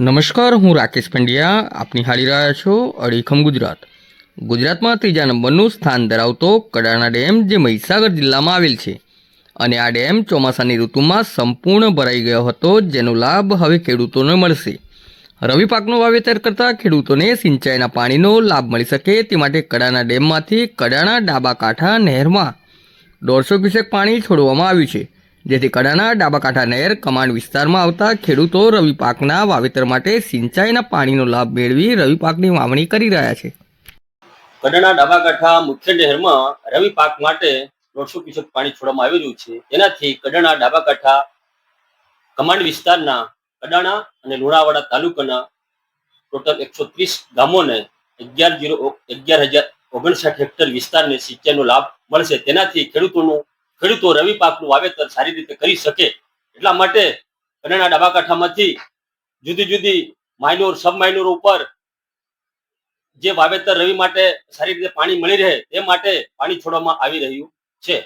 નમસ્કાર, હું રાકેશ પંડ્યા. આપની હાલી રહ્યા છો અડીખમ ગુજરાત. ગુજરાતમાં ત્રીજા નંબરનું સ્થાન ધરાવતો કડાણા ડેમ જે મહીસાગર જિલ્લામાં આવેલ છે. અને આ ડેમ ચોમાસાની ઋતુમાં સંપૂર્ણ ભરાઈ ગયો હતો, જેનો લાભ હવે ખેડૂતોને મળશે. રવિ પાકનું વાવેતર કરતા ખેડૂતોને સિંચાઈના પાણીનો લાભ મળી શકે તે માટે કડાણા ડેમમાંથી કડાણા ડાબા કાંઠા નહેરમાં દોઢસો ક્યુસેક પાણી છોડવામાં આવ્યું છે. જેથી કડાના ડાબાકાંઠા નહેર કમાન્ડ વિસ્તારમાં આવતા ખેડૂતો રવિ પાકના વાવેતર માટે સિંચાઈના પાણીનો લાભ મેળવી રવિ પાકની વાવણી કરી રહ્યા છે. કડાણા, ડાબાકાંઠા મુખ્ય નહેરમાં રવિ પાક માટે દોઢસો ક્યુસેક પાણી છોડવામાં આવી રહ્યું છે. એનાથી કડાણા, ડાબાકાંઠા કમાન્ડ વિસ્તારના કડાણા અને લુણાવાડા તાલુકાના ટોટલ એકસો ત્રીસ ગામોને અગિયાર જીરો અગિયાર હજાર ઓગણસાઠ હેક્ટર વિસ્તારને સિંચાઈનો લાભ મળશે. તેનાથી ખેડૂતોનું ખેડૂતો રવિ પાકનું વાવેતર સારી રીતે કરી શકે એટલા માટે કનેડા ડાબા કાંઠામાંથી જુદી જુદી માઇનોર સબ માઇનોર ઉપર જે વાવેતર રવિ માટે સારી રીતે પાણી મળી રહે તે માટે પાણી છોડવામાં આવી રહ્યું છે.